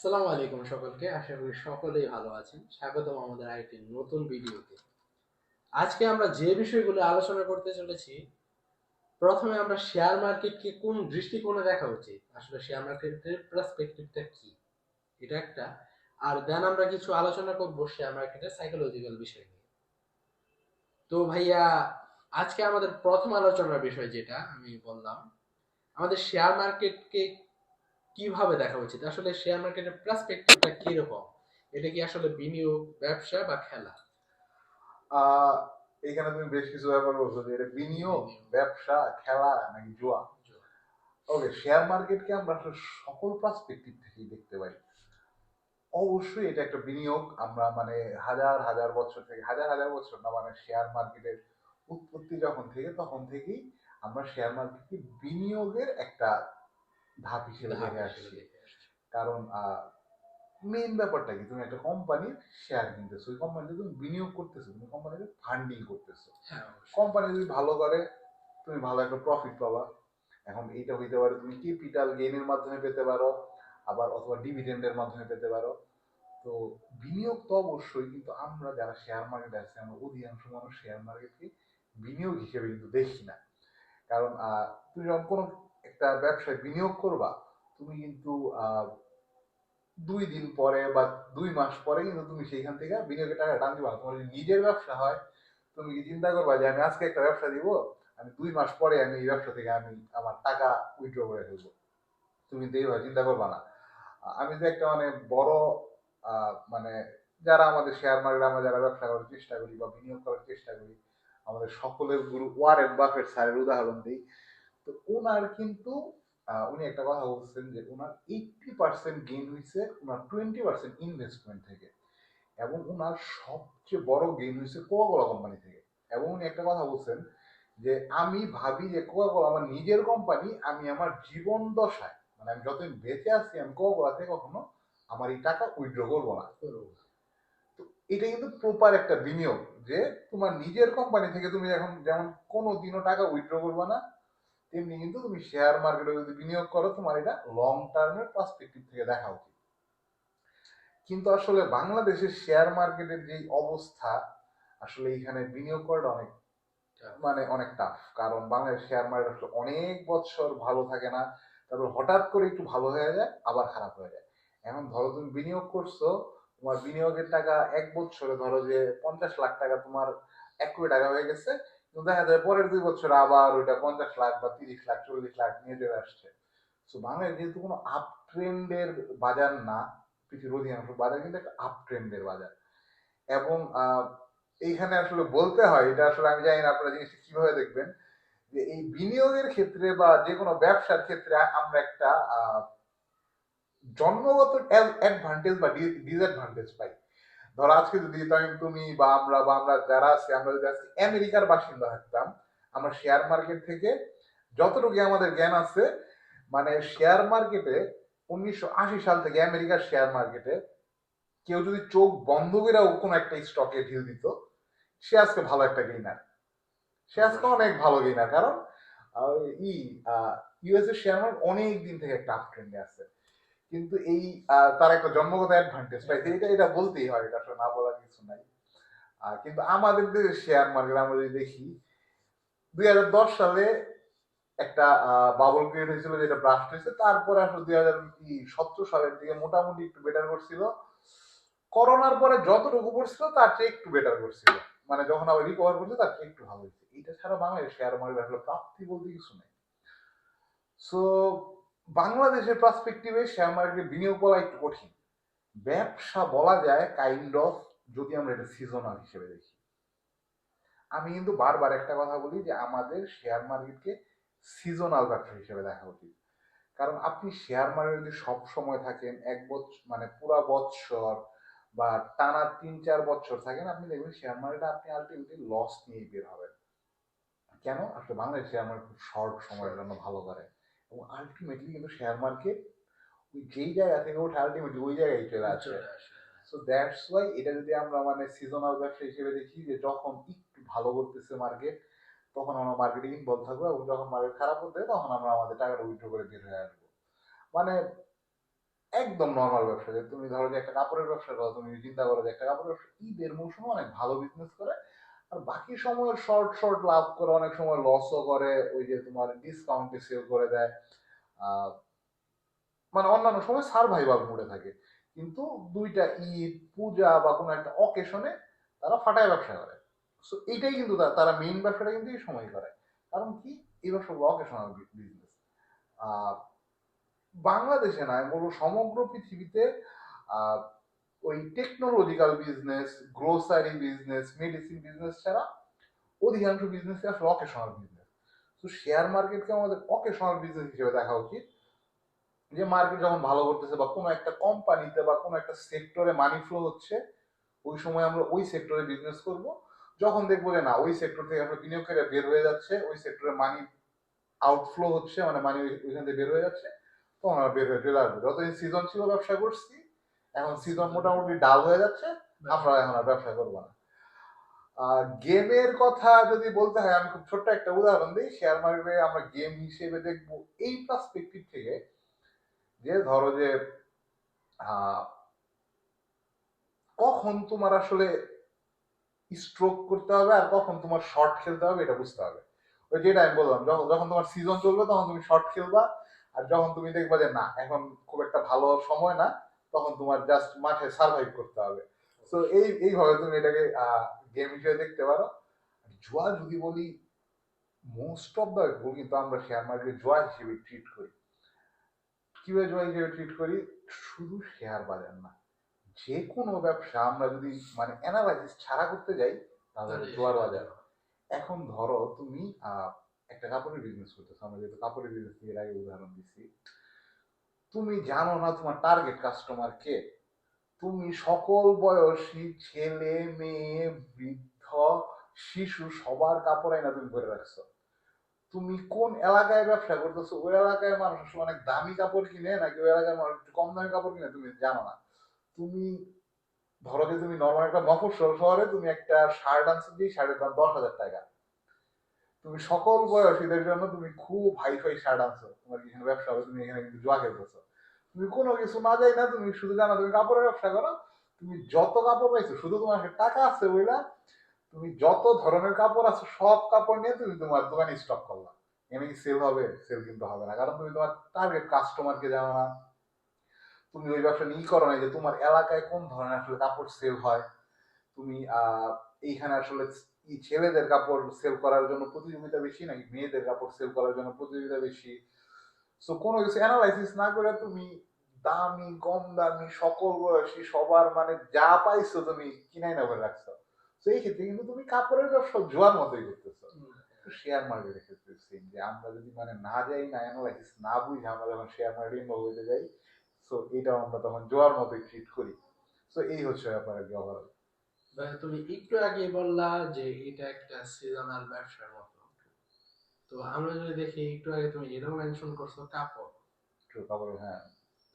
আসসালামু আলাইকুম সকলকে, আশা করি সকলেই ভালো আছেন। স্বাগতম আমাদের আরেকটি নতুন ভিডিওতে। আজকে আমরা যে বিষয়গুলো আলোচনা করতে চলেছি, প্রথমে আমরা শেয়ার মার্কেটকে কোন দৃষ্টিকোণে দেখা উচিত? আসলে শেয়ার মার্কেটের পার্সপেক্টিভটা কি? এটা একটা। আর দেন আমরা কিছু আলোচনা করব শেয়ার মার্কেটের সাইকোলজিক্যাল বিষয় নিয়ে। তো ভাইয়া, আজকে আমাদের প্রথম আলোচনার বিষয় যেটা আমি বললাম, আমাদের শেয়ার মার্কেটকে কীভাবে দেখা উচিত আসলে শেয়ার মার্কেটের পার্সপেক্টিভটা কি রকম এটা কি আসলে বিনিয়োগ ব্যবসা বা খেলা? এখানে তুমি বেশ কিছু ব্যাপার বলছো যে এটা বিনিয়োগ বিনিয়োগ। ব্যবসা খেলা নাকি জুয়া? ওকে শেয়ার মার্কেটকে আমরা আসলে সকল পার্সপেক্টিভ থেকেই দেখতে পাই। অবশ্যই এটা একটা বিনিয়োগ। আমরা মানে হাজার হাজার বছর থেকে হাজার হাজার বছর না মানে শেয়ার মার্কেটের উৎপত্তি যখন থেকে তখন থেকেই আমরা শেয়ার মার্কেটকে বিনিয়োগের একটা ধাপ হিসেবে দেখে আসছি। কারণ মেইন ব্যাপারটা কি? তুমি একটা কোম্পানির শেয়ার কিনতেছো। ওই কোম্পানিতে তুমি বিনিয়োগ করতেছো। তুমি কোম্পানিতে ফান্ডিং করতেছো। হ্যাঁ। কোম্পানি যদি ভালো করে তুমি ভালো একটা প্রফিট পাবা। এখন এইটা হইতে পারে তুমি ক্যাপিটাল গেইনের মাধ্যমে পেতে পারো আবার অথবা ডিভিডেন্ডের মাধ্যমে পেতে পারো। তো বিনিয়োগ তো অবশ্যই কিন্তু আমরা যারা শেয়ার মার্কেটে আছে আমরা অধিকাংশ মানুষ শেয়ার মার্কেটকে বিনিয়োগ হিসেবে কিন্তু দেখি না। কারণ আহ, তুমি যখন কোনো একটা ব্যবসায় বিনিয়োগ করবা, তুমি কিন্তু দুই দিন পরে বা দুই মাস পরে কিন্তু তুমি সেইখান থেকে বিনিয়োগের টাকা টান দিবা। তোমার যদি নিজের ব্যবসা হয়, তুমি কি চিন্তা করবা যে আমি আজকে একটা ব্যবসা দিব, আমি দুই মাস পরে আমি এই ব্যবসা থেকে আমি আমার টাকা উইথড্র করে ফেলব। তুমি কিন্তু এইভাবে চিন্তা করবা না। আমি তো একটা মানে বড় মানে যারা আমাদের শেয়ার মার্কেটে আমরা যারা ব্যবসা করার চেষ্টা করি বা বিনিয়োগ করার চেষ্টা করি, আমাদের সকলের গুরু ওয়ারেন বাফেট স্যারের উদাহরণ দিই। তো ওনার কিন্তু উনি একটা কথা বলছেন যে ওনার এইটটি পার্সেন্ট গেইন হয়েছে ওনার টোয়েন্টি পার্সেন্ট ইনভেস্টমেন্ট থেকে। এবং ওনার সবচেয়ে বড় গেইন হয়েছে কোকাকোলা কোম্পানি থেকে। এবং উনি একটা কথা বলছেন যে, আমি ভাবি যে কোকাকোলা আমার নিজের কোম্পানি আমি আমার জীবন দশায় মানে আমি যতদিন বেঁচে আছি, আমি কোকাকোলা থেকে কখনো আমার এই টাকা উইথড্র করব না। এটা কিন্তু প্রপার একটা বিনিয়োগ যে, তোমার নিজের কোম্পানি থেকে তুমি এখন যেমন কোনো দিনও টাকা উইথড্র করবে না তেমনি কিন্তু তুমি শেয়ার মার্কেটে যদি বিনিয়োগ করো, তোমার এটা লং টার্মের পার্সপেক্টিভ থেকে দেখা উচিত। কিন্তু আসলে বাংলাদেশের শেয়ার মার্কেটের যে অবস্থা, আসলে এখানে বিনিয়োগ করাটা অনেক মানে অনেক টাফ কারণ বাংলাদেশ শেয়ার মার্কেট আসলে অনেক বছর ভালো থাকে না, তারপর হঠাৎ করে একটু ভালো হয়ে যায়, আবার খারাপ হয়ে যায়। এখন ধরো তুমি বিনিয়োগ করছ, তোমার বিনিয়োগের টাকা এক বছরে ধরো যে পঞ্চাশ লাখ টাকা তোমার এক কোটি টাকা হয়ে গেছে দেখা যায় পরের দুই বছর আবার ওইটা পঞ্চাশ লাখ বা তিরিশ লাখ, চল্লিশ লাখ নিয়ে চলে আসছে। তো বাংলাদেশ যেহেতু কোনো আপ ট্রেন্ডের বাজার না, পৃথিবীর অধিকাংশ বাজার কিন্তু একটা আপ ট্রেন্ডের বাজার। এবং এইখানে আসলে বলতে হয়, এটা আসলে আমি জানি না আপনারা জিনিসটা কীভাবে দেখবেন, যে এই বিনিয়োগের ক্ষেত্রে বা যে কোনো ব্যবসার ক্ষেত্রে আমরা একটা জন্মগত অ্যাডভান্টেজ বা ডিসঅ্যাডভান্টেজ পাই। ধরো আজকে যদি তুমি বা আমরা বা আমরা যারা আছি, আমরা যদি আজকে আমেরিকার বাসিন্দা থাকতাম, আমরা শেয়ার মার্কেট থেকে যতটুকু আমাদের জ্ঞান আছে মানে শেয়ার মার্কেটে উনিশশো আশি সাল থেকে আমেরিকার শেয়ার মার্কেটে কেউ যদি চোখ বন্ধ করেও কোনো একটা স্টকে ঢিল দিত, সে আজকে ভালো একটা গেইনার সে আজকে অনেক ভালো গেইনার কারণ ই ইউএস এর শেয়ার মার্কেট অনেক দিন থেকে একটা আপ ট্রেন্ডে আছে। কিন্তু এই তার একটা জন্মগত অ্যাডভান্টেজ পাইছে এটা এটা বলতেই হয়, এটা আসলে না বলার কিছু নাই। কিন্তু আমাদের দেশের শেয়ার মার্কেট আমরা যদি দেখি, দুই হাজার দশ সালে একটা বাবল ক্রিয়েট হয়েছিল, যেটা ব্রাস্ট হয়েছে, তারপরে আসলে দুই হাজার সতেরো সালের দিকে মোটামুটি একটু বেটার করছিল। করোনার পরে যতটুকু করছিল, তার চেয়ে একটু বেটার করছিল। মানে যখন আবার রিকভার করছে, তার চেয়ে একটু ভালো হয়েছে। এটা ছাড়া বাংলাদেশ শেয়ার মার্কেট আসলে প্রাপ্তি বলতে কিছু নেই। সো বাংলাদেশের পার্সপেক্টিভে শেয়ার মার্কেটে বিনিয়োগ করা একটু কঠিন। ব্যবসা বলা যায় কাইন্ড অফ যদি আমরা এটা সিজনাল হিসেবে দেখি। আমি কিন্তু বারবার একটা কথা বলি যে আমাদের শেয়ার মার্কেটকে সিজনাল ব্যবসা হিসেবে দেখা উচিত। কারণ আপনি শেয়ার মার্কেটে যদি সব সময় থাকেন, এক বছর মানে পুরা বছর বা টানা তিন চার বছর থাকেন, আপনি দেখবেন শেয়ার মার্কেটে আপনি আলটিমেটলি লস নিয়েই বের হবেন। কেন? আসলে বাংলাদেশ শেয়ার মার্কেট খুব শর্ট সময়ের জন্য ভালো করে। এবং আলটিমেটলি কিন্তু শেয়ার মার্কেট ওই যেই জায়গা থেকে ওঠে আলটিমেটলি ওই জায়গায় চলে আসে। সো দ্যাটস ওয়াই এটা যদি আমরা মানে সিজনাল ব্যবসা হিসেবে দেখি যে যখন একটু ভালো করতেছে মার্কেট তখন আমরা মার্কেটিং ইনভলভ থাকব এবং যখন মার্কেট খারাপ হতে তখন আমরা আমাদের টাকাটা উইথড্র করে বের হয়ে আসব। মানে একদম নর্মাল ব্যবসা। যে তুমি ধরো যে একটা কাপড়ের ব্যবসা করো তুমি চিন্তা করো যে একটা কাপড়ের ব্যবসা ঈদের মৌসুমে অনেক ভালো বিজনেস করে আর বাকি সময় শর্ট শর্ট লাভ করে অনেক সময় লসও করে, ওই যে তোমার ডিসকাউন্টে সেল করে দেয়। মানে অন্যান্য সময় সার্ভাইভাল মোডে থাকে। কিন্তু দুইটা ঈদ, পূজা বা কোনো একটা অকেশনে তারা ফাটায় ব্যবসা করে। সো এইটাই কিন্তু তারা মেইন ব্যবসাটা কিন্তু এই সময় করে। কারণ কি? এই ব্যবসাগুলো অকেশনাল বিজনেস বাংলাদেশে না বলব সমগ্র পৃথিবীতে ওই technological business grocery business medicine business ছাড়া অধিকাংশ বিজনেস আসলে অকেশনাল বিজনেস তো শেয়ার মার্কেটকে আমাদের অকেশনাল বিজনেস হিসেবে দেখা উচিত। যে মার্কেট যখন ভালো করতেছে বা কোনো একটা কোম্পানিতে বা কোনো একটা সেক্টরে মানি ফ্লো হচ্ছে, ওই সময় আমরা ওই সেক্টরে বিজনেস করব। যখন দেখব যে না, ওই সেক্টর থেকে আমরা বিনিয়োগকারীরা বের হয়ে যাচ্ছে, ওই সেক্টরে মানি আউটফ্লো হচ্ছে মানে মানি ওইখান থেকে বের হয়ে যাচ্ছে, তখন আমরা বের হয়ে চলে আসব। যতদিন সিজন ছিল ব্যবসা করছি এখন সিজন মোটামুটি ডাল হয়ে যাচ্ছে, আমরা এখন আর ব্যবসা করব না। গেমের কথা যদি বলতে হয়, আমি খুব ছোট্ট একটা উদাহরণ দিই শেয়ার মার্কেটে আমরা গেম হিসেবে দেখব এই পার্সপেক্টিভ থেকে যে, ধরো যে কখন তোমার আসলে স্ট্রোক করতে হবে আর কখন তোমার শর্ট খেলতে হবে এটা বুঝতে হবে। ওই যেটা আমি বললাম, যখন যখন তোমার সিজন চলবে তখন তুমি শর্ট খেলবা, আর যখন তুমি দেখবা যে না, এখন খুব একটা ভালো সময় না তখন তোমার জাস্ট মাঠে সার্ভাইভ করতে হবে। তো এই এইভাবে তুমি এটাকে গেম হিসেবে দেখতে পারো। জুয়া যদি বলি মোস্ট অফ দ্য কিন্তু আমরা শেয়ার মার্কেট জুয়া হিসেবে ট্রিট করি। কীভাবে জুয়া হিসেবে ট্রিট করি? শুধু শেয়ার বাজার না। যে কোনো ব্যবসা আমরা যদি মানে অ্যানালাইসিস ছাড়া করতে যাই তাহলে তাহলে জোয়ার বাজার। এখন ধরো তুমি একটা কাপড়ের বিজনেস করতেছো। আমরা যেহেতু কাপড়ের বিজনেস এর আগে উদাহরণ দিচ্ছি তুমি জানো না তোমার টার্গেট কাস্টমার কে? তুমি সকল বয়সী ছেলে, মেয়ে, বৃদ্ধ, শিশু, সবার কাপড় আইনা তুমি করে রাখছো। তুমি কোন এলাকায় ব্যবসা করতেছো? ওই এলাকায় মানুষ অনেক দামি কাপড় কিনে নাকি ওই এলাকায় মানুষ একটু কম দামি কাপড় কিনে? তুমি জানো না। তুমি, ধরো যে তুমি নর্মাল একটা মফস্বল শহরে তুমি একটা শার্ট আনছো দিয়ে শার্টের দাম দশ হাজার টাকা। তুমি সকল বয়সীদের জন্য তুমি খুব হাই ফাই শার্ট আনছো। তোমার এখানে ব্যবসা হবে? তুমি এখানে কিন্তু জুয়া খেলতেছো। তুমি কোনো কিছু না যাই না, তুমি শুধু জানো তুমি কাপড়ের ব্যবসা করো। তুমি যত কাপড় পাইছো, শুধু তোমার টাকা আছে বইলা, তুমি যত ধরনের কাপড় আছে, সব কাপড় নিয়ে তুমি তোমার দোকানে স্টক করলা। এখানে কি সেল হবে? সেল কিন্তু হবে না, কারণ তুমি তোমার টার্গেট কাস্টমারকে জানো না। তুমি ওই ব্যবসা নিয়ে করো না যে তোমার এলাকায় কোন ধরনের আসলে কাপড় সেল হয়। তুমি এইখানে আসলে ছেলেদের কাপড় সেল করার জন্য প্রতিযোগিতা বেশি নাকি মেয়েদের কাপড় সেল করার জন্য প্রতিযোগিতা বেশি? সো কোনো কিছু অ্যানালাইসিস না করে তুমি দামি কম দামি সকল বয়সী সবার মানে যা পাইছো তুমি কিনাই না করে রাখছো। তো এই ক্ষেত্রে কিন্তু তুমি কাপড়ের ব্যবসা জোয়ার মতোই করতেছো। শেয়ার মার্কেটের ক্ষেত্রে সেম যে আমরা যদি মানে না যাই না অ্যানালাইসিস না বুঝে আমরা যখন শেয়ার মার্কেটিং হইতে যাই সো এটাও আমরা তখন জোয়ার মতোই ট্রিট করি। সো এই হচ্ছে ব্যাপার আর কি ওভারঅল তুমি একটু আগে বললা যে এটা একটা সিজনাল ব্যবসার মতো। তো আমরা যদি দেখি একটু আগে তুমি এটাও মেনশন করছ কাপড়। কাপড় হ্যাঁ।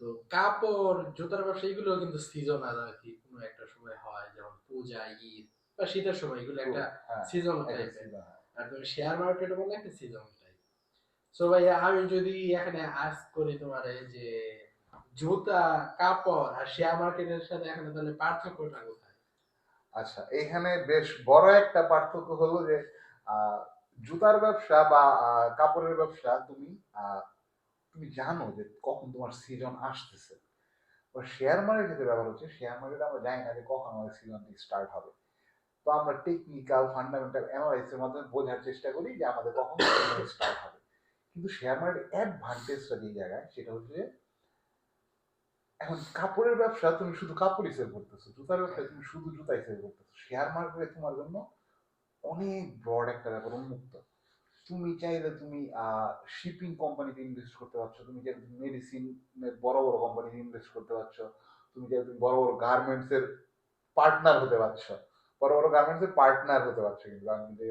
তো কাপড় জুতার ব্যবসা এগুলো কিন্তু সিজনাল আর কি কোনো একটা সময় হয় যেমন পূজা ঈদ বা শীতের সময় এগুলো একটা হ্যাঁ সিজন টাইপের হ্যাঁ। আর তুমি শেয়ার মার্কেটে বললে একটা সিজন টাইপ সো ভাই আমি যদি এখানে আজ করি তোমার যে জুতা কাপড় আর শেয়ার মার্কেটের সাথে এখানে তাহলে পার্থক্যটা কোথায় আচ্ছা এখানে বেশ বড় একটা পার্থক্য হলো যে জুতার ব্যবসা বা কাপড়ের ব্যবসা তুমি তুমি জানো যে কখন তোমার সিজন আসতেছে। শেয়ার মার্কেটের ব্যাপার হচ্ছে শেয়ার মার্কেটে আমরা জানি না যে কখন আমাদের সিজনটি স্টার্ট হবে। তো আমরা টেকনিক্যাল ফান্ডামেন্টাল অ্যানালাইসিসের মাধ্যমে বোঝার চেষ্টা করি যে আমাদের কখন স্টার্ট হবে। কিন্তু শেয়ার মার্কেট অ্যাডভান্টেজটা যে জায়গায়, সেটা হচ্ছে এখন কাপড়ের ব্যবসা তুমি শুধু কাপড়ই সেল করতেছো জুতার ব্যবসায় তুমি শুধু জুতাই সেল করতেছো। শেয়ার মার্কেটে তোমার জন্য অনেক ব্রড একটা ব্যাপার উন্মুক্ত। তুমি চাইলে তুমি শিপিং কোম্পানিতে ইনভেস্ট করতে পারছ তুমি চাইলে মেডিসিন বড় বড় কোম্পানিতে ইনভেস্ট করতে পারছ তুমি চাইলে তুমি বড় বড় গার্মেন্টস এর পার্টনার হতে পারছ বড় বড় গার্মেন্টস এর পার্টনার হতে পারছ কিন্তু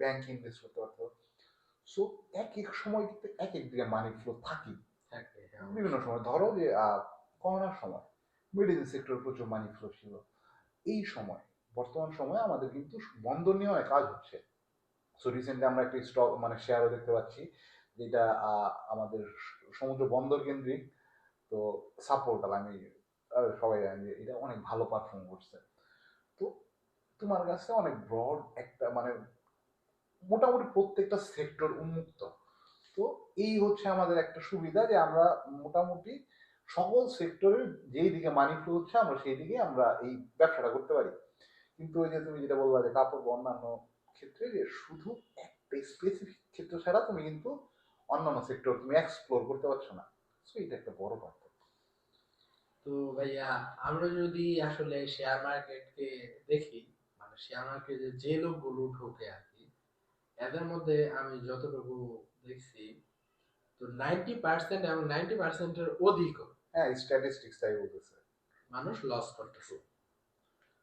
ব্যাংকে ইনভেস্ট করতে পারছ সো এক এক সময় কিন্তু এক এক দিকে মানি ফ্লো থাকি হ্যাঁ। বিভিন্ন সময় ধরো যে আহ, করোনার সময় মেডিসিন সেক্টর প্রচুর মানি ফ্লো ছিল। এই সময়, বর্তমান সময়ে আমাদের কিন্তু বন্দর নিয়ে অনেক কাজ হচ্ছে। সো রিসেন্টলি আমরা একটা স্টক মানে শেয়ারও দেখতে পাচ্ছি, যেটা আমাদের সমুদ্র বন্দর কেন্দ্রিক, তো সাপোর্টার আমি সবাই জানি যে এটা অনেক ভালো পারফর্ম করছে। তো তোমার কাছে অনেক ব্রড একটা মানে মোটামুটি প্রত্যেকটা সেক্টর উন্মুক্ত। তো এই হচ্ছে আমাদের একটা সুবিধা যে আমরা মোটামুটি সকল সেক্টরের যেই দিকে মানি ফ্লো হচ্ছে, আমরা সেই দিকে আমরা এই ব্যবসাটা করতে পারি। কিন্তু ওই যে তুমি যেটা বললা যে কাপড় বা অন্যান্য ক্ষেত্রে যে শুধু একটা স্পেসিফিক ক্ষেত্র ছাড়া তুমি কিন্তু অন্যান্য সেক্টর তুমি এক্সপ্লোর করতে পারছ না। সো এটা একটা বড় পার্থক্য। তো ভাইয়া, আমরা যদি আসলে শেয়ার মার্কেটকে দেখি মানে শেয়ার মার্কেটে যে লোকগুলো ঢোকে আর কি এদের মধ্যে আমি যতটুকু দেখছি, তো নাইনটি পার্সেন্ট এবং নাইনটি পার্সেন্টের অধিকও হ্যাঁ স্ট্যাটিস্টিক্স তাই বলতেছে। মানুষ লস করতেছে।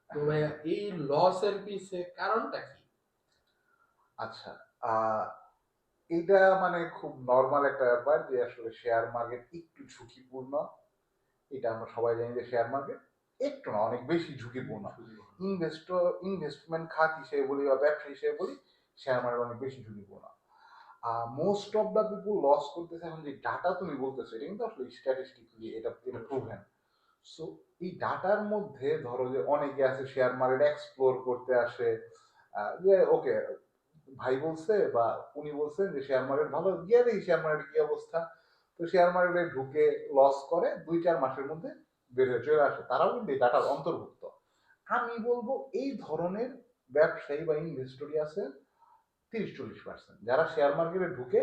তো ভাইয়া এই লসের পিছে কারণটা কি? আচ্ছা এটা মানে খুব নর্মাল একটা ব্যাপার যে আসলে শেয়ার মার্কেট একটু ঝুঁকিপূর্ণ। এটা আমরা সবাই জানি যে শেয়ার মার্কেট একটু না অনেক বেশি ঝুঁকিপূর্ণ। ইনভেস্টর ইনভেস্টমেন্ট খাত হিসেবে বলি বা ব্যবসা হিসেবে বলি শেয়ার মার্কেট অনেক বেশি ঝুঁকিপূর্ণ। Most of the people loss করতেছে এখন যে ডাটা তুমি বলতেছো এটা কিন্তু আসলে স্ট্যাটিস্টিকলি এটা এটা প্রুভেন সো এই ডাটার মধ্যে ধরো যে অনেকে আছে শেয়ার মার্কেট এক্সপ্লোর করতে আসে যে ওকে ভাই বলছে বা উনি বলছেন যে শেয়ার মার্কেট ভালো গিয়ে দেখি শেয়ার মার্কেট কি অবস্থা। তো শেয়ার মার্কেটে ঢুকে লস করে দুই চার মাসের মধ্যে বের হয়ে চলে আসে। তারাও কিন্তু এই ডাটার অন্তর্ভুক্ত। আমি বলব এই ধরনের ব্যবসায়ী বা ইনভেস্টরই আছে তিরিশ চল্লিশ পার্সেন্ট যারা শেয়ার মার্কেটে ঢুকে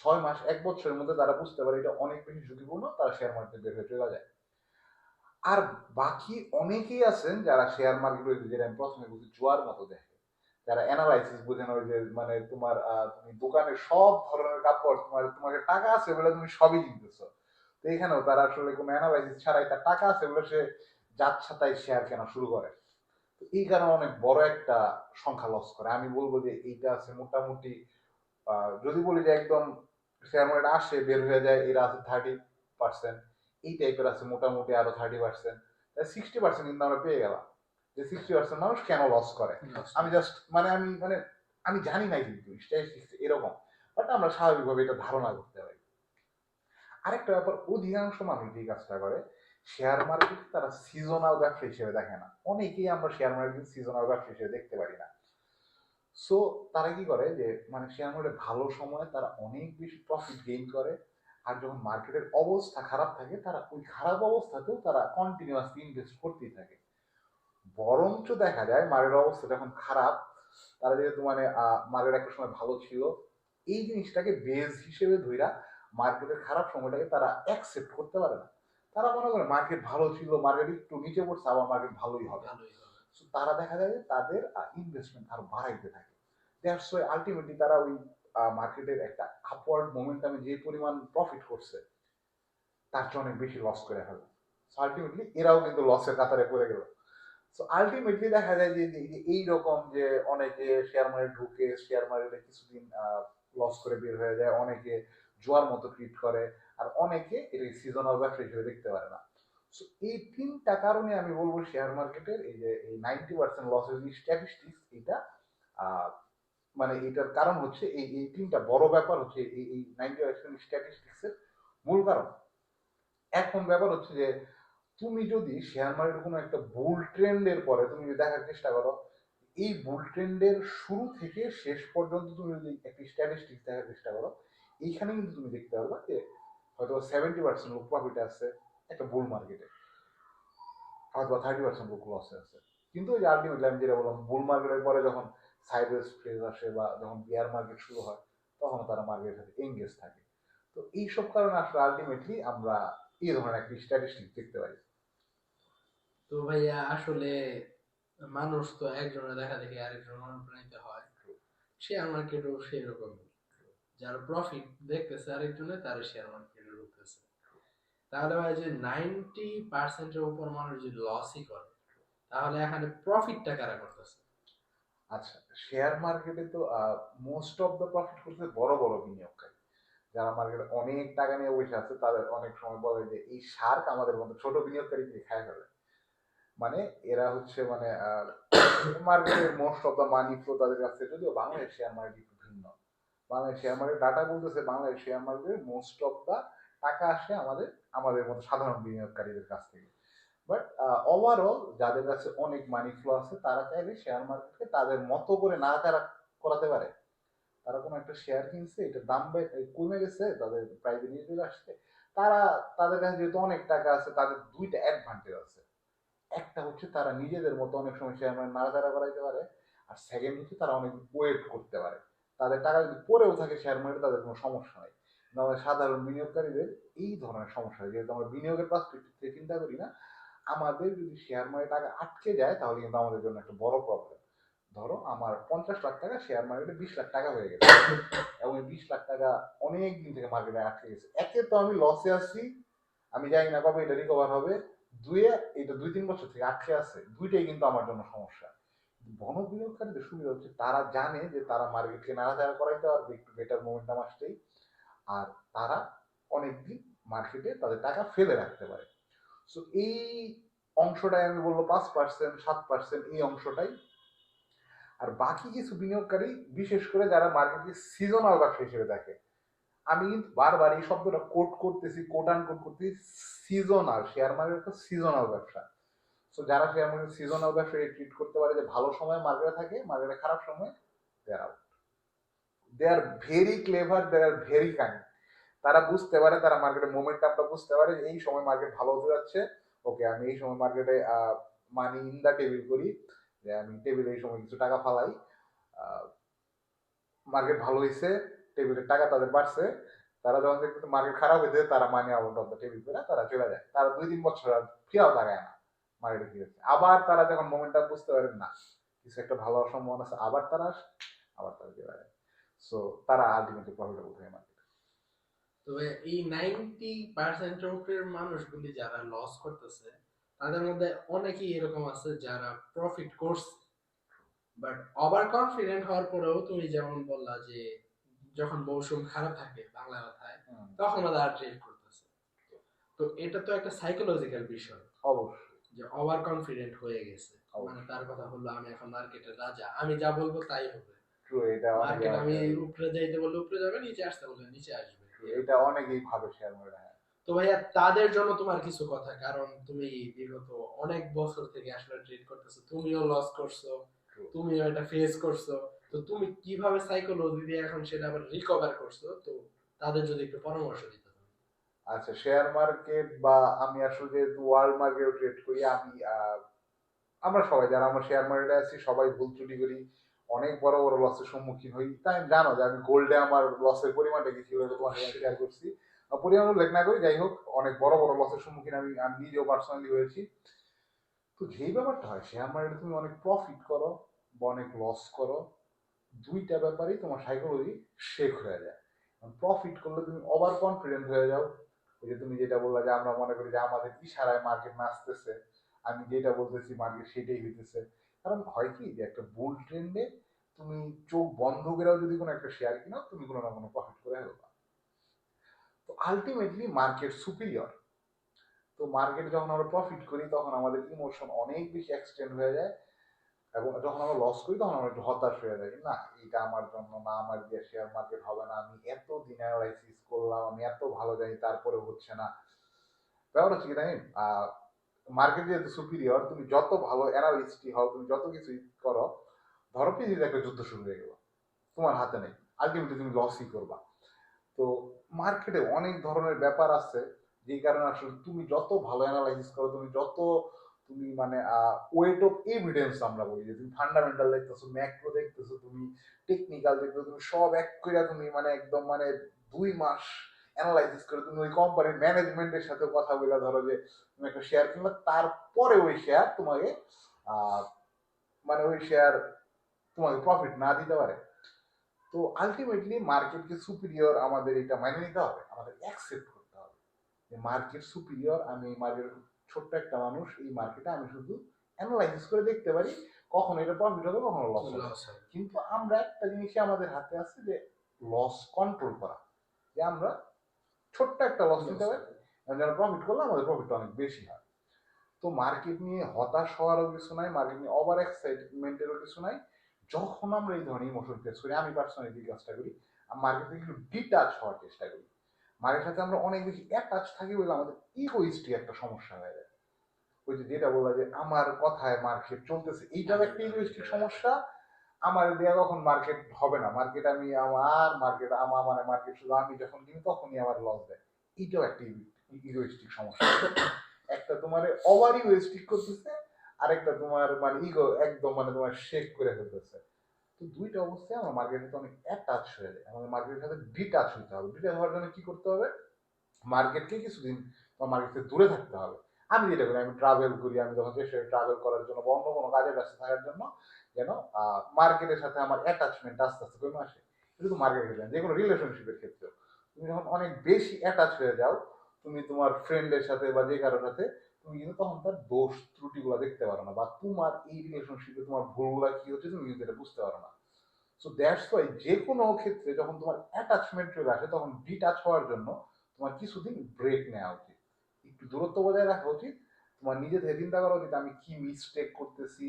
ছয় মাস, এক বছরের মধ্যে তারা বুঝতে পারে এটা অনেক বেশি ঝুঁকিপূর্ণ, তারা শেয়ার মার্কেটে বের হয়ে চলে যায়। আর বাকি অনেকেই আছেন যারা শেয়ার মার্কেটে যেটা আমি প্রথমে বলছি, জোয়ার মতো দেখে। যারা অ্যানালাইসিস বোঝেন ওই যে মানে তোমার তুমি দোকানে সব ধরনের কাপড়, তোমার তোমার টাকা আছে বলে তুমি সবই কিনতেছো। তো এখানেও তারা আসলে কোনো অ্যানালাইসিস ছাড়াই তার টাকা আছে বলে সে যাচ্ছা তাই শেয়ার কেনা শুরু করে। এই কারণে অনেক বড় একটা সংখ্যা লস করে। আমি বলব যে এইটা আছে মোটামুটি যদি বলি যে একদম শেয়ার মার্কেট আসে বের হয়ে যায় এরা আছে থার্টি পার্সেন্ট এই টাইপের আছে মোটামুটি আরও থার্টি পার্সেন্ট সিক্সটি পার্সেন্ট কিন্তু আমরা পেয়ে গেলাম। যে সিক্সটি পার্সেন্ট মানুষ কেন লস করে? আমি জাস্ট মানে আমি মানে আমি জানি না কিন্তু এরকম। বাট আমরা স্বাভাবিকভাবে এটা ধারণা করতে পারি। আরেকটা ব্যাপার অধিকাংশ মানুষ যে কাজটা করে শেয়ার মার্কেট তারা সিজনাল ব্যবসা হিসেবে দেখে না। অনেকেই আমরা শেয়ার মার্কেট সিজনাল ব্যবসা হিসেবে দেখতে পারি না। সো তারা কি করে যে মানে শেয়ার মার্কেটে ভালো সময় তারা অনেক বেশি প্রফিট গেইন করে আর যখন মার্কেটের অবস্থা খারাপ থাকে, তারা ওই খারাপ অবস্থাতেও তারা কন্টিনিউয়াসলি ইনভেস্ট করতেই থাকে। বরঞ্চ দেখা যায় মার্কেটের অবস্থা যখন খারাপ, তারা যেহেতু মানে মার্কেট একটা সময় ভালো ছিল, এই জিনিসটাকে বেজ হিসেবে ধইরা মার্কেটের খারাপ সময়টাকে তারা অ্যাকসেপ্ট করতে পারে না। তারা মনে করে মার্কেট ভালো ছিল মার্কেট একটু নিচে পড়ছে আবার মার্কেট ভালোই হবে। তারা দেখা যায় যে তাদের ইনভেস্টমেন্ট আরও বাড়াইতে থাকে। দ্যাটস ওয়াই আলটিমেটলি তারা ওই মার্কেটের একটা আপওয়ার্ড মোমেন্টামে যে পরিমাণ প্রফিট করছে তার চেয়ে অনেক বেশি লস করে ফেলে। আলটিমেটলি এরাও কিন্তু লসের কাতারে পড়ে গেল। সো আলটিমেটলি দেখা যায় যে এই রকম যে অনেকে শেয়ার মার্কেট ঢুকে শেয়ার মার্কেটে কিছুদিন লস করে বের হয়ে যায় অনেকে জোয়ার মতো ট্রিট করে আর অনেকে এটা সিজনাল ব্যবসা হিসেবে দেখতে পারে না। সো এই তিনটা কারণে আমি বলব শেয়ার মার্কেটের এই যে, এই নাইনটি পার্সেন্ট লসের যে স্ট্যাটিস্টিক্স এটা মানে এটার কারণ হচ্ছে এই এই তিনটা বড় ব্যাপার হচ্ছে এই এই নাইনটি পার্সেন্ট স্ট্যাটিস্টিক্সের মূল কারণ। এখন ব্যাপার হচ্ছে যে, তুমি যদি শেয়ার মার্কেট কোনো একটা বুল ট্রেন্ডের পরে তুমি যদি দেখার চেষ্টা করো, এই বুল ট্রেন্ডের শুরু থেকে শেষ পর্যন্ত তুমি যদি একটি স্ট্যাটিস্টিক্স দেখার চেষ্টা করো, এইখানে কিন্তু তুমি দেখতে পারবা যে হয়তো সেভেন্টি পার্সেন্ট লোক প্রফিট আছে একটা বুল মার্কেটে থার্টি পার্সেন্ট লোক লসে আছে। কিন্তু ওই আলটিমেটলি আমি যেটা বললাম বুল মার্কেটের পরে যখন সাইডওয়েজ ফেজ আসে বা যখন বিয়ার মার্কেট শুরু হয় তখন তারা মার্কেটের সাথে এঙ্গেজ থাকে। তো এইসব কারণে আসলে আলটিমেটলি আমরা এই ধরনের একটি স্ট্যাটিস্টিক দেখতে পাই। তো ভাইয়া আসলে মানুষ তো একজনের দেখা দেখি আরেকজন অনুপ্রাণিত হয়। শেয়ার মার্কেটও সেই রকম যার প্রফিট দেখতেছে আরেকজনে তার শেয়ার মার্কেটে ঢুকতেছে তাহলে যে নাইনটি পার্সেন্টের উপর মানুষ যদি লসই করে, তাহলে এখানে প্রফিটটা কারা করতেছে? আচ্ছা শেয়ার মার্কেটে তো মোস্ট অফ দ্য প্রফিট করছে বড় বড় বিনিয়োগকারী। যারা মার্কেটে অনেক টাকা নিয়ে বসে আছে, তাদের অনেক সময় বলে যে, এই শার্ক আমাদের মতো ছোট খায় ফেলে। মানে এরা হচ্ছে মানে মার্কেটের most of the money flow তাদের কাছে যদিও বাংলাদেশ শেয়ার মার্কেট ভিন্ন। বাংলাদেশ শেয়ার মার্কেট ডাটা বলতেছে বাংলাদেশ শেয়ার মার্কেটের মোস্ট অফ দ্য টাকা আসে আমাদের আমাদের মতো সাধারণ বিনিয়োগকারীদের কাছ থেকে। বাট ওভারঅল যাদের কাছে অনেক মানি ফ্লো আছে, তারা চাইলে শেয়ার মার্কেটকে তাদের মতো করে না তারা করাতে পারে। তারা কোনো একটা শেয়ার কিনছে, এটা দাম কমে গেছে, তাদের প্রাইভেট নিয়ে আসছে। তারা, তাদের কাছে যেহেতু অনেক টাকা আছে, তাদের দুইটা অ্যাডভান্টেজ আছে। একটা হচ্ছে তারা নিজেদের মতো অনেক সময় শেয়ার মার্কেট নাড়াচাড়া করাইতে পারে, আর সেকেন্ড হচ্ছে তারা অনেক ওয়েট করতে পারে। তাদের টাকা যদি পরেও থাকে শেয়ার মার্কেটে তাদের কোনো সমস্যা নেই। আমাদের সাধারণ বিনিয়োগকারীদের এই ধরনের সমস্যা যেহেতু আমরা বিনিয়োগের পার্সপেক্টিভ থেকে চিন্তা করি না, আমাদের যদি শেয়ার মার্কেটে টাকা আটকে যায়, তাহলে কিন্তু আমাদের জন্য একটা বড় প্রবলেম ধরো আমার পঞ্চাশ লাখ টাকা শেয়ার মার্কেটে বিশ লাখ টাকা হয়ে গেছে। এবং এই বিশ লাখ টাকা অনেক দিন থেকে মার্কেটে আটকে গেছে। একে তো আমি লসে আছি, আমি জানি না কবে এটা রিকভার হবে। দুয়ে এটা দুই তিন বছর থেকে আটকে আছে। দুইটাই কিন্তু আমার জন্য সমস্যা। বন বিনিয়োগকারীদের সুবিধা হচ্ছে তারা জানে যে তারা মার্কেটকে নাড়াচাড়া করাইতে পারবে, একটু বেটার মোমেন্টাম আসতেই। আর তারা অনেকদিন মার্কেটে তাদের টাকা ফেলে রাখতে পারে। সো এই অংশটাই আমি বলব পাঁচ পার্সেন্ট সাত পার্সেন্ট এই অংশটাই। আর বাকি কিছু বিনিয়োগকারী, বিশেষ করে যারা মার্কেটকে সিজনাল ব্যবসা হিসেবে দেখে আমি কিন্তু বারবার এই শব্দটা কোট করতেছি কোট আন কোট করতেছি সিজনাল শেয়ার মার্কেট একটা সিজনাল ব্যবসা। সো যারা শেয়ার মার্কেট সিজনাল ব্যবসা ট্রিট করতে পারে যে ভালো সময় মার্কেটে থাকে মার্কেটে খারাপ সময় they out they are very clever they are very kind তারা বুঝতে পারে, তারা মার্কেটের মোমেন্টামটা বুঝতে পারে এই সময় মার্কেট ভালো হতে যাচ্ছে। ওকে আমি এই সময় মার্কেটে মানি ইন দা টেবিল করি। যে আমি টেবিলে এই সময় কিছু টাকা ফালাই। মার্কেট ভালো হয়েছে টেবিলের টাকা তাদের বাড়ছে। তারা যখন দেখতে মার্কেট খারাপ হয়েছে তারা money out of the table করে তারা চলে যায়। তারা দুই তিন বছর আর ফিরাও লাগায় না মার্কেটে ফিরেছে আবার তারা যখন মোমেন্টাম বুঝতে পারেন না, কিছু একটা ভালো সম্ভাবনা আছে, আবার তারা আসে, আবার তারা চলে যায়। সো তারা আলটিমেটলি প্রফিটেবল থাকে মার্কেট তবে এই নাইনটি পার্সেন্টের উপরের মানুষগুলি যারা লস করতেছে তাদের মধ্যে অনেকেই এরকম আছে যারা প্রফিট করছে। বাট ওভার কনফিডেন্ট হওয়ার পরেও তুমি যেমন বললা যে যখন মৌসুম খারাপ থাকে বাংলা কথায় তখন ট্রেড করতেছে। তো এটা তো একটা সাইকোলজিক্যাল বিষয়। অবশ্যই। যে ওভার কনফিডেন্ট হয়ে গেছে। মানে তার কথা বলল আমি এখন মার্কেটের রাজা আমি যা বলব তাই হবে। ট্রু এটা মার্কেট আমি উপরে যাইতে বললে উপরে যাবে নিচে আসতে বললে নিচে আসবে। এটা অনেকেই ভাবে শেয়ার মার্কেট হ্যাঁ। তো ভাইয়া তাদের জন্য তোমার কিছু কথা কারণ তুমি বিগত অনেক বছর থেকে আসলে ট্রেড করতেছো তুমিও লস করছ তুমিও এটা ফেস করছ তো তুমি কীভাবে সাইকোলজি দিয়ে এখন সেটা আবার রিকভার করছ? তো তাদের যদি একটু পরামর্শ দিতে আচ্ছা শেয়ার মার্কেট বা আমি আসলে যেহেতু ওয়ার্ল্ড মার্কেট ট্রেড করি আমি আমরা সবাই যারা আমরা শেয়ার মার্কেটে আছি সবাই ভুল ত্রুটি করি। অনেক বড় বড় লসের সম্মুখীন হই। তাই আমি জানো যে আমি গোল্ডে আমার লসের পরিমাণটা কি ছিল তোমার সাথে শেয়ার করছি। পরিমাণ উল্লেখ না করি, যাই হোক, অনেক বড় বড় লসের সম্মুখীন আমি আমি নিজেও পার্সোনালি হয়েছি। তো যেই ব্যাপারটা হয় শেয়ার মার্কেটে তুমি অনেক প্রফিট করো বা অনেক লস করো, দুইটা ব্যাপারেই তোমার সাইকোলজি শেক হয়ে যায়। প্রফিট করলে তুমি ওভার কনফিডেন্ট হয়ে যাও। ওই যে তুমি যেটা বললা যে আমরা মনে করি যে আমাদের ইশারায় মার্কেট নাচতেছে। আমি যেটা বলতেছি মার্কেট সেটাই হইতেছে। কারণ হয় কি যে একটা বুল ট্রেন্ডে তুমি চোখ বন্ধ করেও যদি কোনো একটা শেয়ার কিনো তুমি কোনো না কোনো প্রফিট করে ফেলবা। তো আলটিমেটলি মার্কেট সুপিরিয়র তো মার্কেট যখন আমরা প্রফিট করি, তখন আমাদের ইমোশন অনেক বেশি এক্সটেন্ড হয়ে যায় এবং যখন আমরা লস করি, তখন আমরা একটু হতাশ হয়ে যাই না এটা আমার জন্য না, আমার দিয়ে শেয়ার মার্কেট হবে না, আমি এত দিন অ্যানালাইসিস করলাম, আমি এত ভালো জানি তারপরে হচ্ছে না। ব্যাপার হচ্ছে কি জানি মার্কেট যেহেতু সুপিরিয়র তুমি যত ভালো অ্যানালিস্টই হও, তুমি যত কিছুই করো, ধরো পৃথিবীতে একটা যুদ্ধ শুরু হয়ে গেল, তোমার হাতে নেই। আলটিমেটলি তুমি লসই করবা। তো মার্কেটে অনেক ধরনের ব্যাপার আছে, যেই কারণে আসলে তুমি যত ভালো অ্যানালাইসিস করো, তুমি যত, তুমি মানে ওয়েট অফ এভিডেন্স আমরা বলি, যে তুমি ফান্ডামেন্টাল দেখতেছো ম্যাক্রো দেখতেছো, তুমি টেকনিক্যাল দেখতেছো, তুমি সব এক করে তুমি মানে একদম মানে দুই মাস অ্যানালাইসিস করে তুমি ওই কোম্পানির ম্যানেজমেন্টের সাথে কথা বলে ধরো যে তুমি একটা শেয়ার কিনবে তারপরে ওই শেয়ার তোমাকে মানে ওই শেয়ার তোমাকে প্রফিট না দিতে পারে। তো আলটিমেটলি মার্কেটকে সুপিরিয়র আমাদের এটা মেনে নিতে হবে আমাদের অ্যাকসেপ্ট করতে হবে। যে মার্কেট সুপিরিয়র আমি মার্কেট ছোট্ট একটা মানুষ এই মার্কেটে আমি শুধু অ্যানালাইসিস করে দেখতে পারি কখন এটা প্রফিট হবে কখনো লস হবে। কিন্তু আমরা একটা জিনিসই আমাদের হাতে আছে যে লস কন্ট্রোল করা। যে আমরা ছোট্ট একটা লস নিতে পারি যারা প্রফিট করলে আমাদের প্রফিটটা অনেক বেশি হয়। তো মার্কেট নিয়ে হতাশ হওয়ারও কিছু নাই মার্কেট নিয়ে ওভার এক্সাইটমেন্টেরও কিছু নাই। যখন আমরা এই ধরনের ইমোশন ফেস করি আমি পার্সোনালি কাজটা করি মার্কেট থেকে একটু ডিটাচ হওয়ার চেষ্টা করি। মার্কেটের সাথে আমরা অনেক বেশি অ্যাটাচ থাকি বলে আমাদের ইগোইস্টিক একটা সমস্যা হয়ে যায়। ওই যে যেটা বললা যে আমার কথায় মার্কেট চলতেছে এইটাও একটা ইগোইস্টিক সমস্যা। আমার দেয়া কখন মার্কেট হবে না? মার্কেট আমি আমার মার্কেট আমার মানে মার্কেট শুধু আমি যখন কিনি, তখনই আমার লস দেয়। এটাও একটা ইগোইস্টিক সমস্যা। একটা তোমার ওভার ইগোইস্টিক করতেছে, আরেকটা তোমার মানে ইগো একদম মানে তোমার শেক করে ফেলতেছে। তো দুইটা অবস্থায় আমার মার্কেটের সাথে অনেক অ্যাটাচ হয়ে যায়। আমাদের মার্কেটের সাথে ডিটাচ হতে হবে। ডিটাচ হওয়ার জন্য কি করতে হবে? মার্কেটকে কিছুদিন তোমার মার্কেট থেকে দূরে থাকতে হবে। আমি যেটা করি, আমি ট্রাভেল করি, আমি যখন করি ট্রাভেল করার জন্য বা অন্য কোনো কাজে ব্যস্ত থাকার জন্য যেন মার্কেটের সাথে আমার অ্যাটাচমেন্ট আস্তে আস্তে কমে আসে। এটা তো মার্কেটের ক্ষেত্রে যে কোনো রিলেশনশিপের ক্ষেত্রে তুমি যখন অনেক বেশি অ্যাটাচ হয়ে যাও, তুমি তোমার ফ্রেন্ডের সাথে বা যে কারোর সাথে, তুমি কিন্তু তখন তার দোষ ত্রুটিগুলো দেখতে পারো না বা তোমার এই রিলেশনশিপে তোমার ভুলগুলো কি হচ্ছে, তুমি কিন্তু এটা বুঝতে পারো না। সো দ্যাটস ওয়াই যে কোনো ক্ষেত্রে যখন তোমার অ্যাটাচমেন্ট চলে আসে, তখন ডিটাচ হওয়ার জন্য তোমার কিছুদিন ব্রেক নেওয়া উচিত। একটু দূরত্ব বজায় রাখা উচিত। তোমার নিজে চিন্তা করা উচিত, আমি কি মিস্টেক করতেছি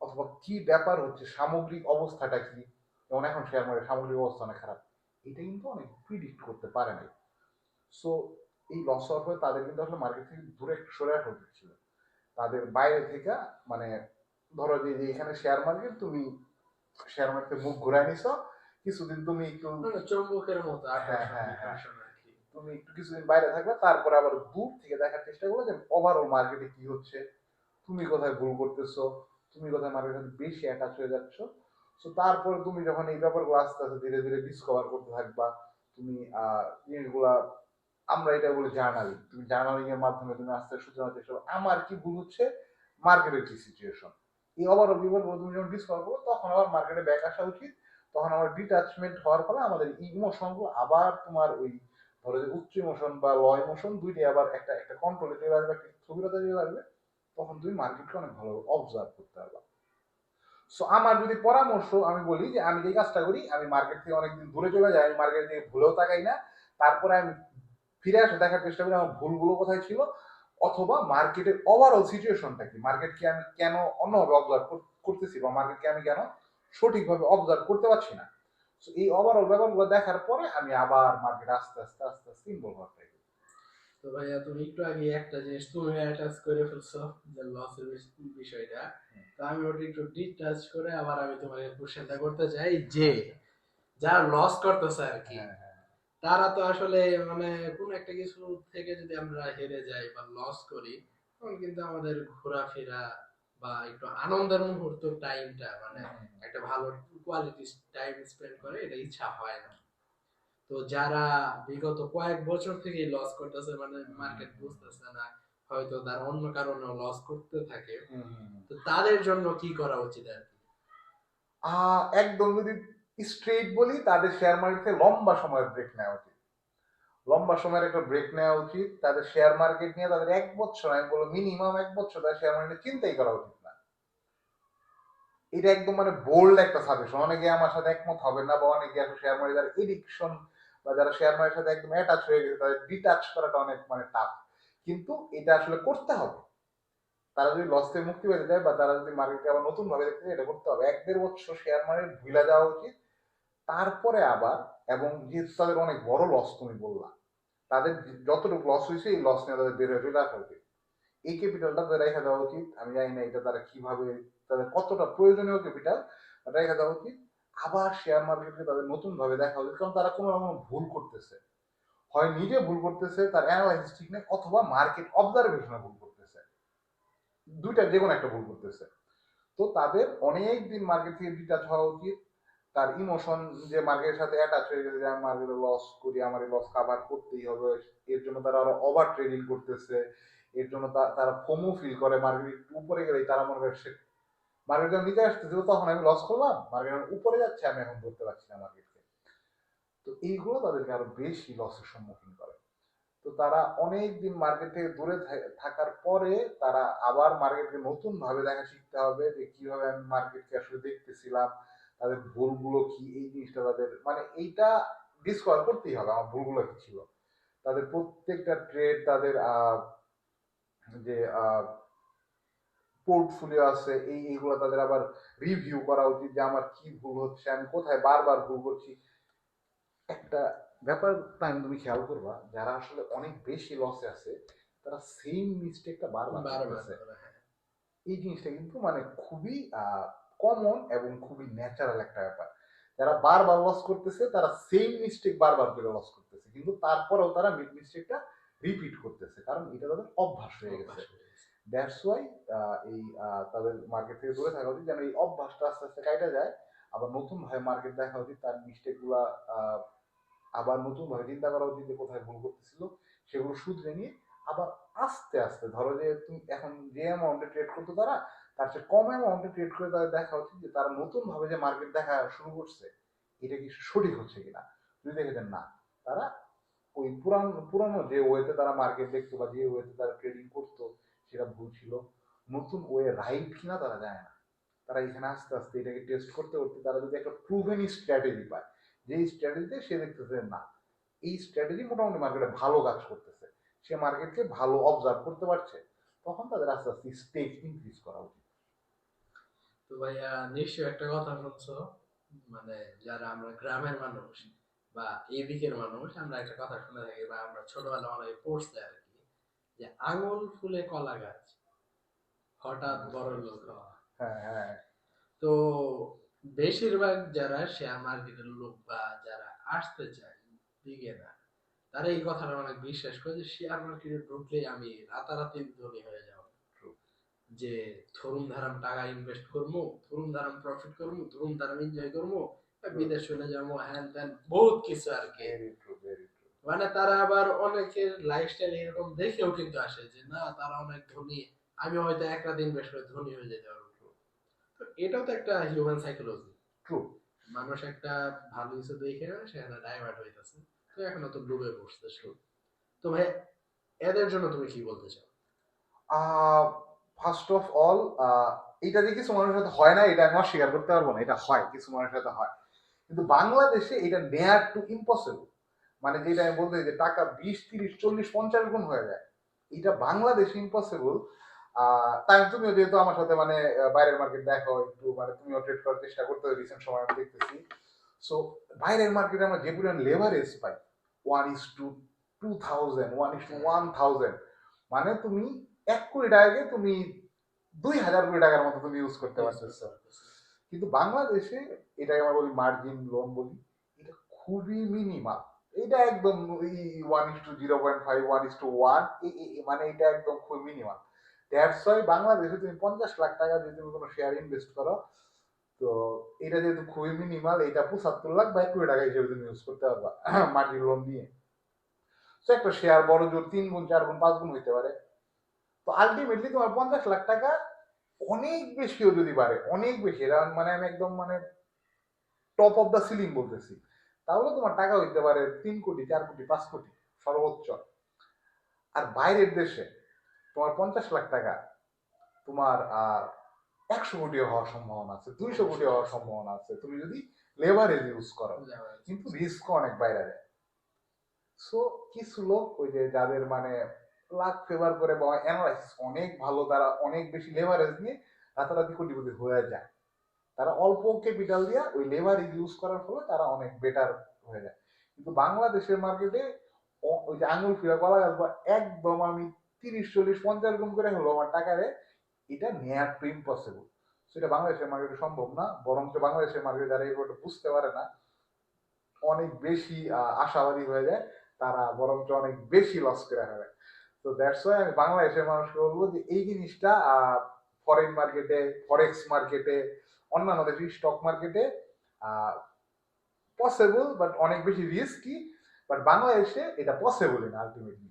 অথবা কি ব্যাপার হচ্ছে সামগ্রিক অবস্থাটা কি? যেমন এখন শেয়ার মার্কেট সামগ্রিক অবস্থা অনেক খারাপ। এটা কিন্তু অনেক প্রিডিক্ট করতে পারে নাই। সো এই লস হওয়ার ফলে তাদের কিন্তু আসলে মার্কেট থেকে দূরে সরে আসা উচিত ছিল। তাদের বাইরে থেকে মানে ধরো যে এখানে শেয়ার মার্কেট তুমি শেয়ার মার্কেটে মুখ ঘুরাই নিছো কিছুদিন তুমি একটু মানে চুম্বকের মতো হ্যাঁ, হ্যাঁ, হ্যাঁ। তুমি একটু কিছুদিন বাইরে থাকবে তারপরে আবার দূর থেকে দেখার চেষ্টা করবে যে ওভারঅল মার্কেটে কি হচ্ছে? তুমি কোথায় ভুল করতেছো? তুমি কোথায় মার্কেটের সাথে বেশি অ্যাটাচ হয়ে যাচ্ছ। সো তারপর তুমি যখন এই ব্যাপারগুলো আস্তে আস্তে ধীরে ধীরে ডিসকভার করতে থাকবা, তুমি জিনিসগুলা, আমরা এটা বলি জার্নালিং তুমি জার্নালিং এর মাধ্যমে তুমি আস্তে আস্তে সূচনা চেষ্টা করো। আমার কি ভুল হচ্ছে? মার্কেটের কি সিচুয়েশন এই ওভারঅল ব্যাপারগুলো তুমি যখন ডিসকভার করো তখন আবার মার্কেটে ব্যাক আসা উচিত। তখন আমার ডিটাচমেন্ট হওয়ার ফলে আমাদের ইমোশনগুলো আবার তোমার ওই, ধরো যে উচ্চ ইমোশন বা ল ইমোশন দুইটাই আবার একটা একটা কন্ট্রোলে চলে আসবে, একটা স্থবিরতা চলে আসবে। তখন তুমি মার্কেটকে অনেক ভালো অবজার্ভ করতে পারবা। সো আমার যদি পরামর্শ আমি বলি যে আমি যে কাজটা করি, আমি মার্কেট থেকে অনেকদিন দূরে চলে যাই, আমি মার্কেট থেকে ভুলেও তাকাই না। তারপরে আমি ফিরে আসে দেখার চেষ্টা করি আমার ভুলগুলো কোথায় ছিল? অথবা মার্কেটের ওভারঅল সিচুয়েশনটা কি? মার্কেটকে আমি কেন অন্যভাবে অবজার্ভ করতেছি বা মার্কেটকে আমি কেন সঠিকভাবে অবজার্ভ করতে পারছি না? এই ওভারঅল ব্যাপারগুলো দেখার পরে আমি আবার মার্কেট আস্তে আস্তে আস্তে আস্তে ইনভলভ হওয়ার। তো ভাইয়া তুমি একটু আগে একটা জিনিস তুমি অ্যাটাচ করে ফেলছো যে লসের বিষয়টা। তো আমি ওটা একটু ডিটাচ করে আবার আমি তোমার কোশ্চেনটা করতে চাই যে যারা লস করতেছে আর কি হ্যাঁ, হ্যাঁ। তারা তো আসলে মানে কোন একটা কিছু থেকে যদি আমরা হেরে যাই বা লস করি তখন কিন্তু আমাদের ঘোরাফেরা বা একটু আনন্দের মুহূর্ত টাইমটা মানে একটা ভালো কোয়ালিটি টাইম স্পেন্ড করে এটা ইচ্ছা হয় না। তো যারা বিগত কয়েক বছর থেকে লস করতেছে মানে মার্কেট বুঝতেছে না হয়তো তার অন্য কারণেও লস করতে থাকে। তো তাদের জন্য কি করা উচিত আর কি? একদম যদি স্ট্রেট বলি তাদের শেয়ার মার্কেটে লম্বা সময়ের ব্রেক নেওয়া উচিত। লম্বা সময়ের একটা ব্রেক নেওয়া উচিত তাদের শেয়ার মার্কেট নিয়ে তাদের এক বছর আমি বলব মিনিমাম এক বছর তাদের শেয়ার মার্কেট চিন্তাই করা উচিত না। এটা একদম মানে বোল্ড একটা সাজেশন অনেকে আমার সাথে একমত হবে না বা অনেকে আসলে শেয়ার মার্কেট এডিকশন বা যারা শেয়ার মার্কেটের সাথে একদম অ্যাটাচ হয়ে গেছে, তাদের ডিটাচ করাটা অনেক মানে টাফ কিন্তু এটা আসলে করতে হবে। তারা যদি লস থেকে মুক্তি পেতে চায় বা তারা যদি মার্কেটকে আবার নতুন ভাবে দেখতে চায়, এটা করতে হবে। এক দেড় বছর শেয়ার মার্কেট ভুলা যাওয়া উচিত। তারপরে আবার, এবং যেহেতু তাদের অনেক বড় লস তুমি বললা, তাদের যতটুকু লস হয়েছে, এই লস নিয়ে তাদের বের হয়ে চলে আসা উচিত। এই ক্যাপিটালটা তাদের রেখে দেওয়া উচিত। আমি জানি না এটা তারা কীভাবে, তাদের কতটা প্রয়োজনীয় ক্যাপিটাল রেখে দেওয়া উচিত। আবার শেয়ার মার্কেটকে তাদের নতুন ভাবে দেখা উচিত কারণ তারা কোনো রকম ভুল করতেছে। হয় নিজে ভুল করতেছে, তার অ্যানালাইসিস ঠিক নেই, অথবা মার্কেট অবজারভেশনে ভুল করতেছে। দুইটা যে কোনো একটা ভুল করতেছে। তো তাদের অনেক দিন মার্কেট থেকে ডিটাচ হওয়া উচিত। তার ইমোশন যে মার্কেটের সাথে অ্যাটাচ হয়ে গেছে, যে আমি মার্কেটে লস করি, আমার এই লস কাভার করতেই হবে, এর জন্য তারা আরও ওভার ট্রেডিং করতেছে, এর জন্য তারা ফোমো ফিল করে মার্কেট উপরে গেলেই তারা মনে করে মার্কেট যখন নিচে আসতেছে তখন আমি লস করলাম। মার্কেট উপরে যাচ্ছে, আমি এখন ধরতে পারছি না মার্কেটকে। তো এইগুলো তাদেরকে আরও বেশি লসের সম্মুখীন করে। তো তারা অনেক দিন মার্কেট থেকে দূরে থাকার পরে তারা আবার মার্কেটকে নতুন ভাবে দেখা শিখতে হবে যে কীভাবে আমি মার্কেটকে আসলে দেখতেছিলাম, তাদের ভুলগুলো কি, এই জিনিসটা তাদের মানে এইটা ডিসকভার করতেই হবে, আমার ভুলগুলো কি ছিল। তাদের প্রত্যেকটা ট্রেড তাদের যে পোর্টফোলিও আছে এই এইগুলো তাদের আবার রিভিউ করা উচিত যে আমার কি ভুল হচ্ছে আমি কোথায় বারবার ভুল করছি। একটা ব্যাপার আমি তুমি খেয়াল করবা যারা আসলে অনেক বেশি লসে আছে তারা সেম মিস্টেকটা বারবার করতেছে। করে, হ্যাঁ। এই জিনিসটা কিন্তু মানে খুবই কমন এবং খুবই ন্যাচারাল একটা ব্যাপার। যারা বারবার লস করতেছে তারা সেম মিস্টেক বারবার করে লস করতেছে। কিন্তু তারপরেও তারা মিস্টেকটা রিপিট করতেছে। কারণ এটা তাদের অভ্যাস হয়ে গেছে। দ্যাটস ওয়াই এই তাদের মার্কেট থেকে দূরে থাকা উচিত যেন এই অভ্যাসটা আস্তে আস্তে কাটা যায়। আবার নতুন ভাবে মার্কেট দেখা উচিত তার মিস্টেকগুলা আহ, আবার নতুন ভাবে চিন্তা করা উচিত যে কোথায় ভুল করতেছিল সেগুলো শুধরে নিয়ে আবার আস্তে আস্তে ধরো যে তুমি এখন যে অ্যামাউন্টে ট্রেড করতো তারা তার চেয়ে কম অ্যামাউন্টে ট্রেড করে তাদের দেখা উচিত যে তারা নতুন ভাবে যে মার্কেট দেখা শুরু করছে এটা কি সঠিক হচ্ছে কিনা? যদি দেখে যে না তারা ওই পুরান পুরানো যে ওয়েতে তারা মার্কেট দেখতো বা যে ওয়েতে তারা ট্রেডিং করতো সেটা ভুল ছিল। নতুন ওয়ে রাইট কিনা তারা জানে না। তারা এখানে আস্তে আস্তে এটাকে টেস্ট করতে করতে তারা যদি একটা প্রুভেন স্ট্র্যাটেজি পায়, যে স্ট্র্যাটেজিতে সে দেখতেছে না, এই স্ট্র্যাটেজি মোটামুটি মার্কেটে ভালো কাজ করতেছে। সে মার্কেটকে ভালো অবজার্ভ করতে পারছে। তখন তাদের আস্তে আস্তে স্টেক ইনক্রিজ করা উচিত। তো ভাইয়া, নিশ্চয়ই একটা কথা শুনছো মানে যারা আমরা গ্রামের মানুষ বা এদিকের মানুষ, আমরা একটা কথা শুনে থাকি বা আমরা ছোটবেলা অনেক পড়ছি আর কি। যে আঙুল ফুলে কলা গাছ। হঠাৎ বড় লোক হ্যাঁ হ্যাঁ। তো বেশিরভাগ যারা শেয়ার মার্কেটের লোক বা যারা আসতে চায় বিগেনার তারা এই কথাটা অনেক বিশ্বাস করে যে শেয়ার মার্কেটে ঢুকলেই আমি রাতারাতি ধনী হয়ে যাব। যে ধরুন ধারাম টাকা ইনভেস্ট করব ধরুন ধারাম প্রফিট করব ধরুন ধারাম এনজয় করব বিদেশ চলে যাব হ্যান ত্যান বহুত কিছু আর কি। মানে তারা আবার অনেকের লাইফস্টাইল এরকম দেখেও কিন্তু আসে যে না তারা অনেক ধনী আমি হয়তো এক রাত বেশ করে ধনী হয়ে যেতে পারব। তো এটাও তো একটা হিউম্যান সাইকোলজি ট্রু মানুষ একটা ভালো কিছু দেখে সেখানে ডাইভার্ট হইতেছে। তো এখন তো ডুবে পড়ছে তো ভাই এদের জন্য তুমি কি বলতে চাও? ফার্স্ট অফ অল এটা যে কিছু মানুষের সাথে হয় না এটা আমি অস্বীকার করতে পারব না এটা হয় কিছু মানুষের সাথে হয়। কিন্তু বাংলাদেশে এটা নেয়ার টু ইম্পসিবল মানে যেটা আমি বলতে যে টাকা বিশ, তিরিশ, চল্লিশ, পঞ্চাশ গুণ হয়ে যায়। এটা বাংলাদেশে ইম্পসিবল তাই তুমিও যেহেতু আমার সাথে মানে বাইরের মার্কেট দেখো একটু মানে তুমিও ট্রেড করার চেষ্টা করতে রিসেন্ট সময় আমি দেখতেছি। সো বাইরের মার্কেটে আমরা যে পরিমাণ leverage pi one is to two thousand one is to one thousand মানে তুমি এক কোটি টাকাকে তুমি দুই হাজার কোটি টাকার মতো তুমি ইউজ করতে পারতেছো কিন্তু বাংলাদেশে, এটাকে আমরা বলি মার্জিন লোন বলি, এটা খুবই মিনিমাল এটা একদম one is to zero point five one is to one মানে এটা একদম খুবই মিনিমাল দ্যাটস ওয়াই বাংলাদেশে তুমি পঞ্চাশ লাখ টাকা যদি তুমি কোনো শেয়ার ইনভেস্ট করো, তো এটা যেহেতু খুবই মিনিমাল এটা পঁচাত্তর লাখ বা কোটি টাকা হিসেবে তুমি ইউজ করতে পারবা মার্জিন লোন দিয়ে। তো একটা শেয়ার বড় জোর তিন গুণ, চার গুণ, পাঁচ গুণ হইতে পারে। তো আলটিমেটলি তোমার পঞ্চাশ লাখ টাকা অনেক বেশিও যদি বাড়ে, অনেক বেশি। মানে আমি একদম মানে টপ অফ দ্য সিলিং বলতেছি। তাহলে তোমার টাকা হইতে পারে তিন কোটি চার কোটি পাঁচ কোটি সর্বোচ্চ। আর বাইরের দেশে তোমার পঞ্চাশ লাখ টাকা তোমার আর একশো কোটি হওয়ার সম্ভাবনা আছে দুইশো কোটি হওয়ার সম্ভাবনা আছে। তুমি যদি লেবারেজ ইউজ করো কিন্তু রিস্ক অনেক বাইরে যায়। সো কিছু লোক ওই যে যাদের মানে লাক ফেভার করে বা অ্যানালাইসিস অনেক ভালো তারা অনেক বেশি লেভারেজ নিয়ে রাতারাতি কোটিপতি হয়ে যায়। তারা অল্প ক্যাপিটাল দিয়ে ওই লেবার ইউজ করার ফলে তারা অনেক বেটার হয়ে যায়। কিন্তু বাংলাদেশের মার্কেটে ওই যে আঙুল ফিরা কলা গাছ বা একদম আমি তিরিশ, চল্লিশ, পঞ্চাশ গুণ করে হলো আমার টাকারে এটা নেয়ার টু ইম্পসিবল সেটা বাংলাদেশের মার্কেটে সম্ভব না, বরঞ্চ বাংলাদেশের মার্কেটে যারা এগুলো বুঝতে পারে না, অনেক বেশি আশাবাদী হয়ে যায়, তারা বরঞ্চ অনেক বেশি লস করে ফেলে। তো দ্যাটস ওয়াই আমি বাংলাদেশের মানুষকে বলব যে এই জিনিসটা ফরেন মার্কেটে ফরেক্স মার্কেটে অন্যান্য দেশের স্টক মার্কেটে পসিবল বাট অনেক বেশি রিস্কি বাট বাংলাদেশে এটা পসিবল না আলটিমেটলি